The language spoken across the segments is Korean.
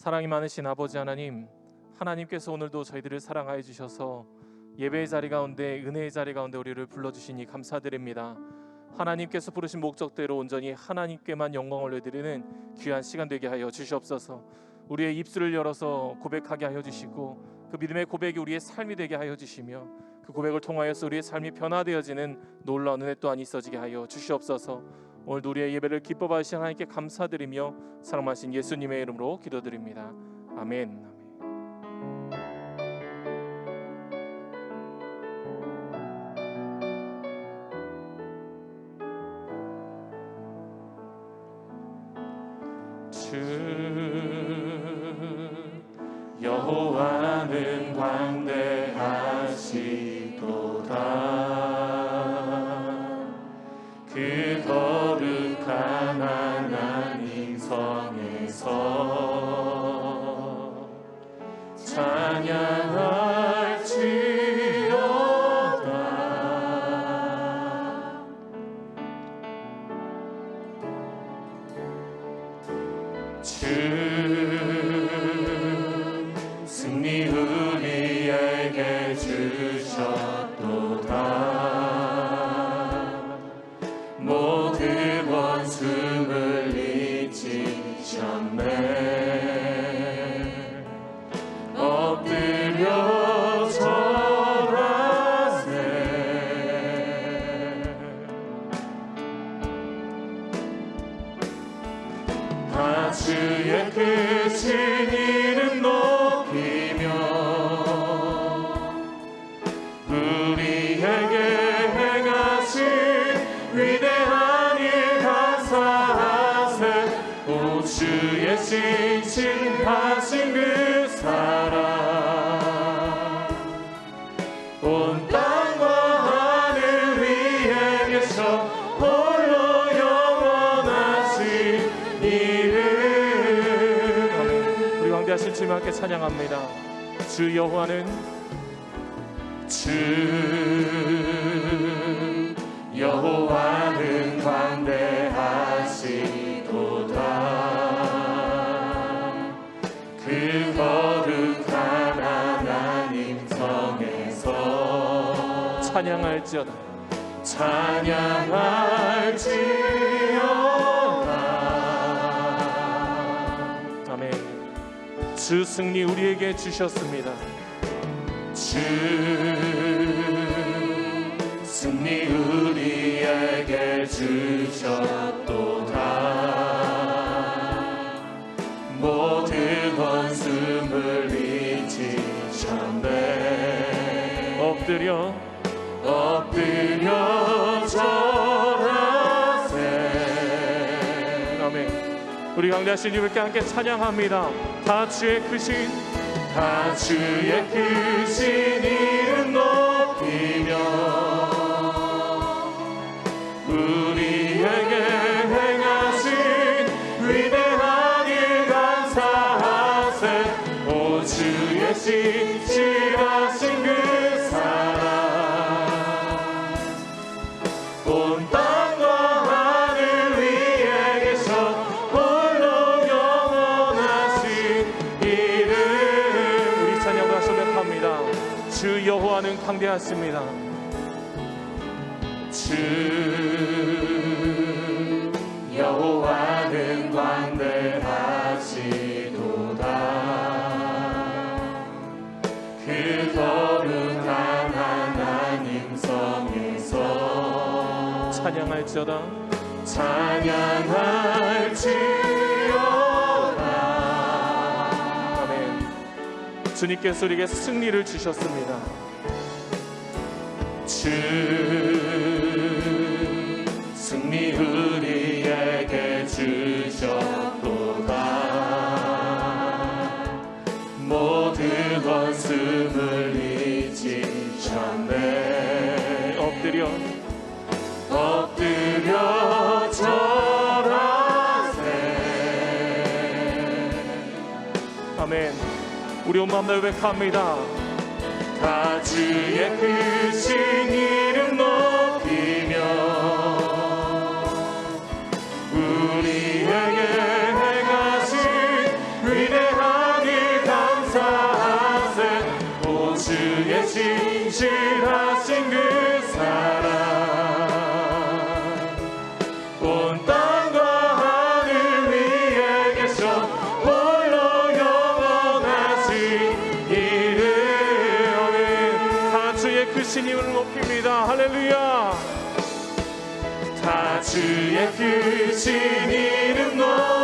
사랑이 많으신 아버지 하나님, 하나님께서 오늘도 저희들을 사랑하여 주셔서 예배의 자리 가운데 은혜의 자리 가운데 우리를 불러 주시니 감사드립니다. 하나님께서 부르신 목적대로 온전히 하나님께만 영광을 올려드리는 귀한 시간 되게 하여 주시옵소서. 우리의 입술을 열어서 고백하게 하여 주시고 그 믿음의 고백이 우리의 삶이 되게 하여 주시며 그 고백을 통하여서 우리의 삶이 변화되어지는 놀라운 은혜 또한 있어지게 하여 주시옵소서. 오늘 우리의 예배를 기뻐 받으신 하나님께 감사드리며 사랑하신 예수님의 이름으로 기도드립니다. 아멘. 주 여호 잊으 하신 주님 함께 찬양합니다. 주 여호와는 주 여호와는 광대하시도다. 그 거룩한 하나님 성에서 찬양할지어다. 찬양할지 주 승리 우리에게 주셨습니다. 주 승리 우리에게 주셨도다. 모든 원수를 잊으셨네. 엎드려. 엎드려 절하세. 아멘. 우리 강대하신 주님께 함께 찬양합니다 다 주의 크신 다 주의 크신 이 강대하십니다. 주 여호와는 광대하시도다. 그 거룩한 하나님 성에서 찬양할지어다. 찬양할지어다. 아멘. 주님께서 우리에게 승리를 주셨습니다 주 승리 우리에게 주셨도다. 모든 원수를 잊으셨네. 엎드려. 엎드려 절하세. 아멘. 우리 온 마음 날백합니다 가지의 끝인 이름 높이며 우리에게 해가신 위대한 일 감사하세. 오 주의 진실하신 그 사랑. 온땅 이름을 높입니다. 할렐루야. 다 주의 크신 이름 높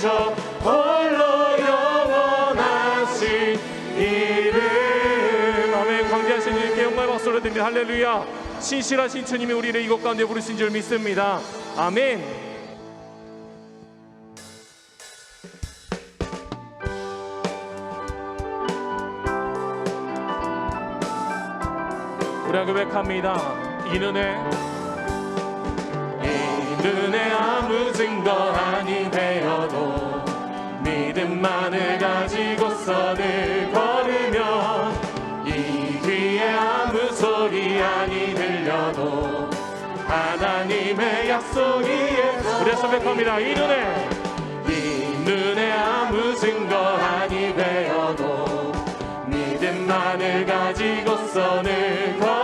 위에 계셔 홀로 영원하신 이름. 아멘. 광대하신 이님께 영광의 박수를 드립니다. 할렐루야. 신실하신 주님이 우리를 이곳 가운데 부르신 줄 믿습니다. 아멘. 우리가 고백합니다? 이 눈에 이 눈에 아무 증거 아니 되어도 믿음만을 가지고서 늘 걸으며 이 귀에 아무 소리 아니 들려도 하나님의 약속이 우리 고백합니다 이 눈에 이 눈에 아무 증거 아니 되어도 믿음만을 가지고서 늘 걸으며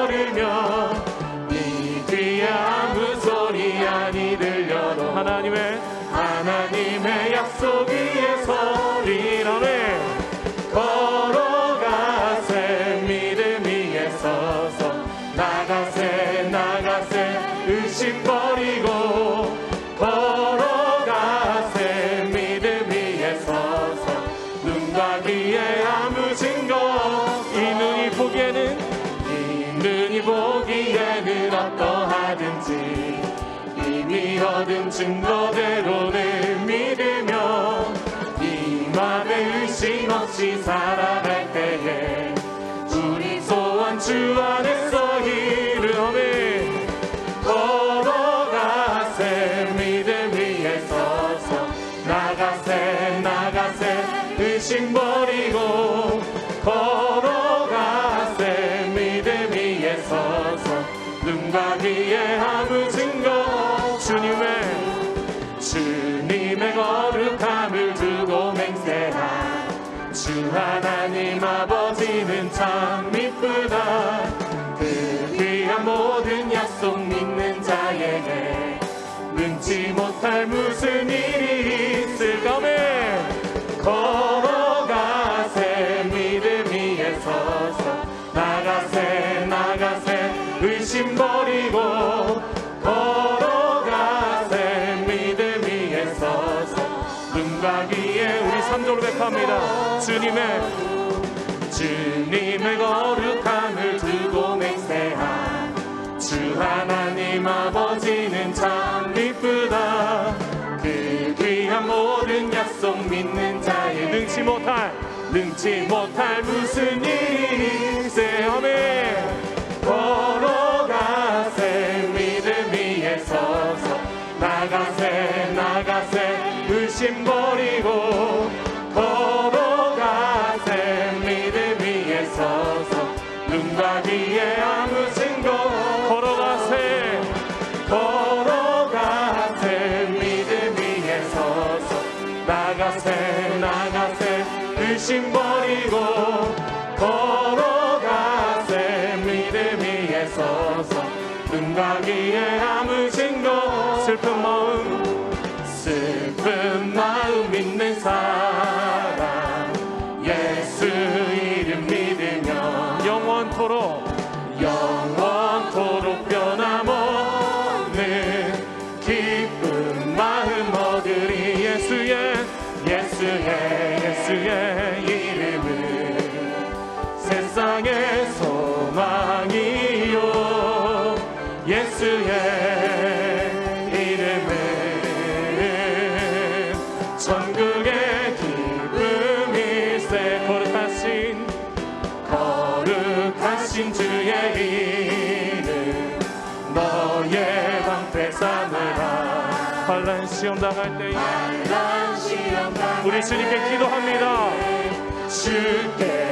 이미 얻은 증거대로는 믿으며 이 맘에 의심 없이 살아갈 때에 우리 소원 주 안에 능치 못할 무슨 일이 있을까 매? 걸어가세 믿음 위에 서서. 나가세 나가세 의심 버리고. 걸어가세 믿음 위에 서서. 눈과 귀에 우리 삼절로 백합니다. 주님의 주님의 거 능치 못할 무슨 일이 아멘 걸어가세 믿음 위에 서서 나가세 나가세. 의심 버 우리 주님께 기도합니다. 주께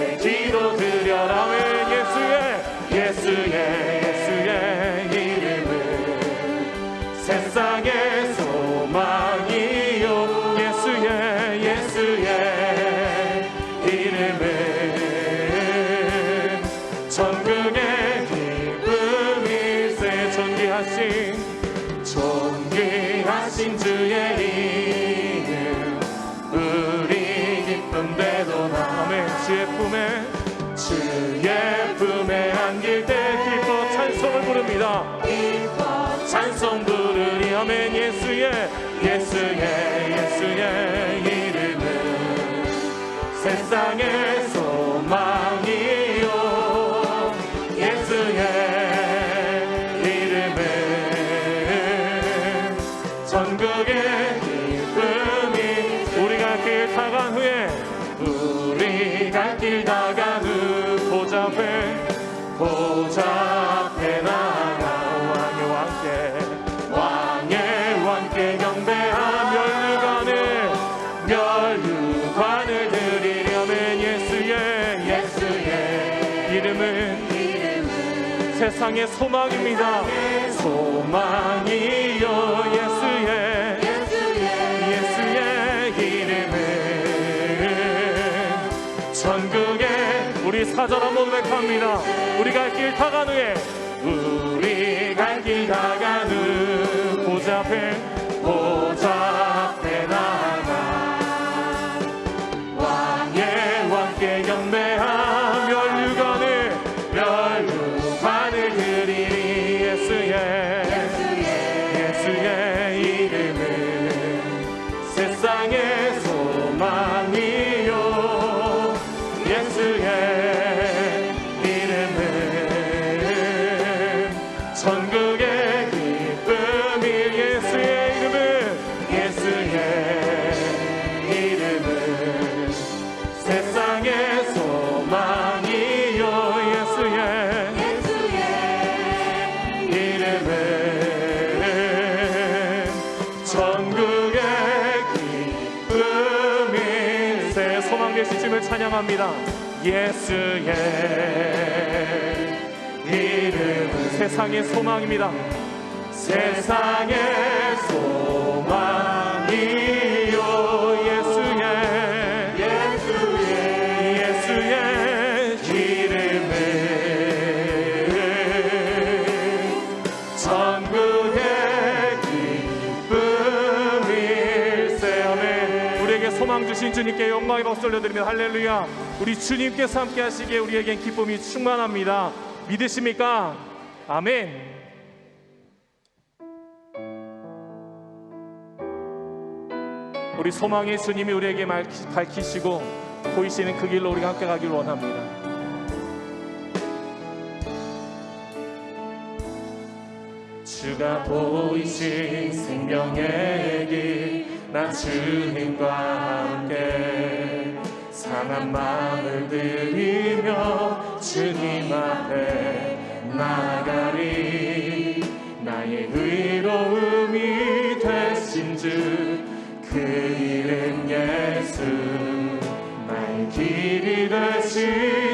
세상의 소망입니다. 소망이요 예수의 예수의 이름은 전국에 우리 사절한 모백합니다. 우리 갈길 다간 후에 되신 주님을 찬양합니다. 예수의 이름은 세상의 소망입니다. 세상의 소망 주님께 영광의 박수 올려드리며 할렐루야. 우리 주님께서 함께 하시기에 우리에겐 기쁨이 충만합니다. 믿으십니까? 아멘. 우리 소망의 주님이 우리에게 밝히- 밝히시고 보이시는 그 길로 우리가 함께 가길 원합니다. 주가 보이신 생명의 길 나 주님과 함께 상한 마음을 들이며 주님 앞에 나가리. 나의 의로움이 되신 주그 이름 예수 나의 길이 되신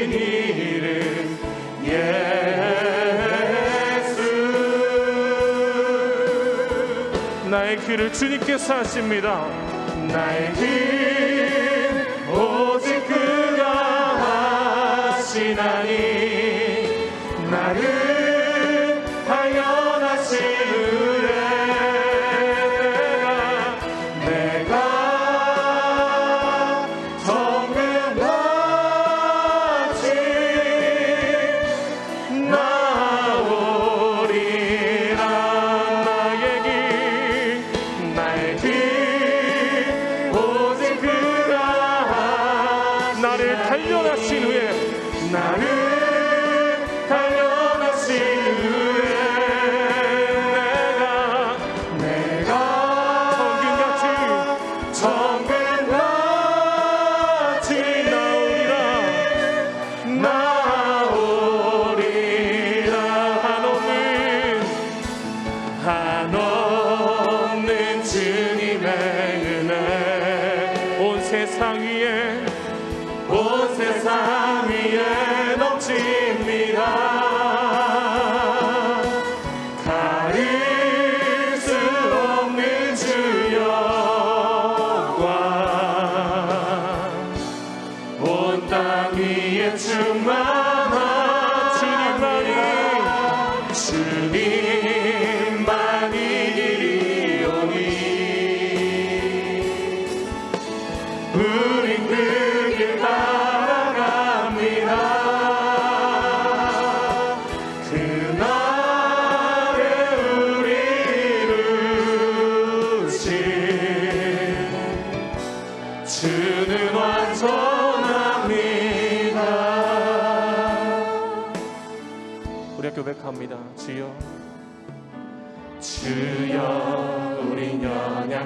길을 주님께서 하십니다. 나의 길 단련하신 후에 나를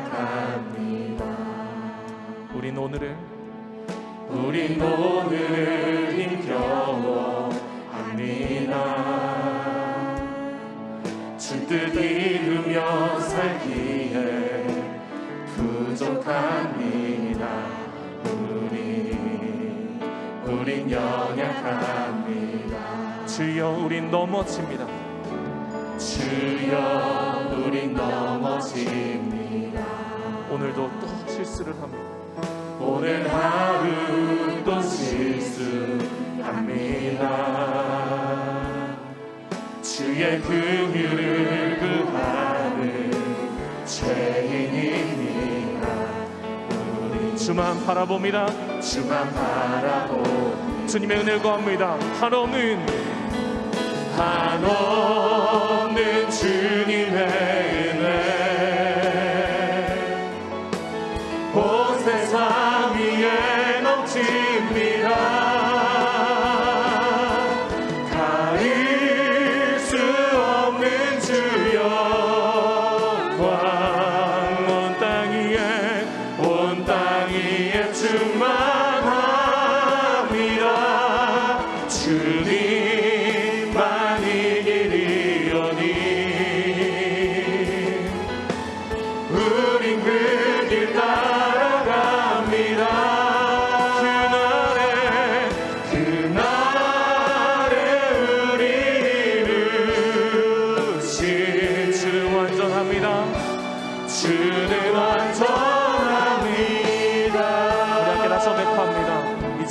연약합니다. 우린 오늘을, 우린 오늘을 힘겨워합니다. 주뜻 이루며 살기에 부족합니다. 우리 우린 연약합니다. 주여 우린 넘어집니다. 주여 우린 넘어집니다. 오늘도 또 실수를 합니다. 오늘 하루 또 실수합니다. 주의 긍휼을 구하는 죄인입니다. 우리 주만 바라봅니다. 주만 바라보 주님의 은혜를 구합니다. 한없는 한없는 주님의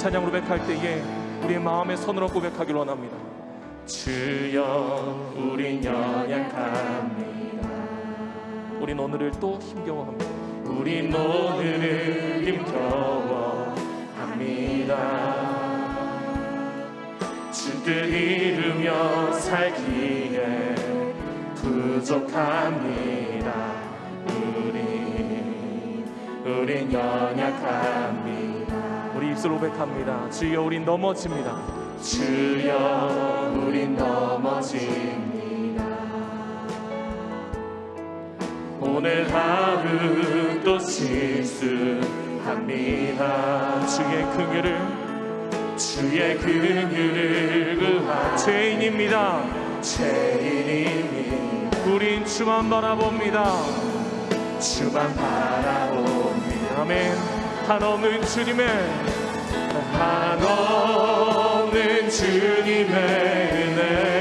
찬양으로 고백할 때에 우리의 마음의 손으로 고백하기를 원합니다. 주여 우린 연약합니다. 우린 오늘을 또 힘겨워합니다. 우린 오늘을 힘겨워합니다. 주뜻 이루며 살기에 부족합니다. 우리 우린 연약합니다. 우리 입술로 고백합니다. 주여 우린 넘어집니다. 주여 우린 넘어집니다. 오늘 하루 또 실수합니다. 주의 긍휼을 주의 긍휼을 구하 죄인입니다. 죄인입니다. 우린 주만 바라봅니다. 주만 바라봅니다. 아멘. 한없는 주님의 한없는 주님의 은혜.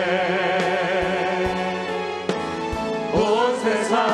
온 세상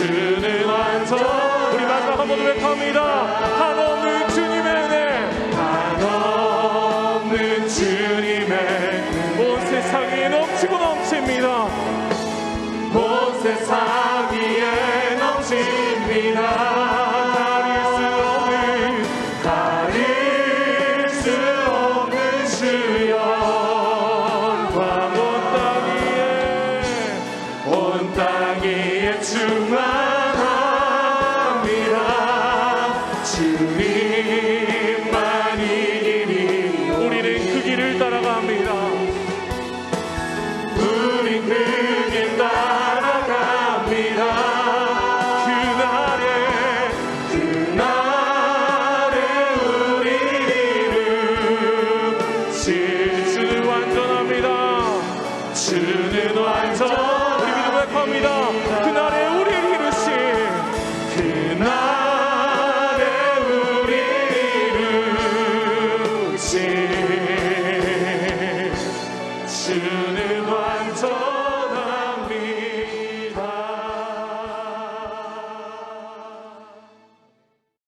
주는 완전 우리 마지막 한번 고백합니다. 한없는 주님의 은혜. 한없는 주님의 온 세상이 넘치고 넘칩니다. 온 세상이 넘칩니다. day.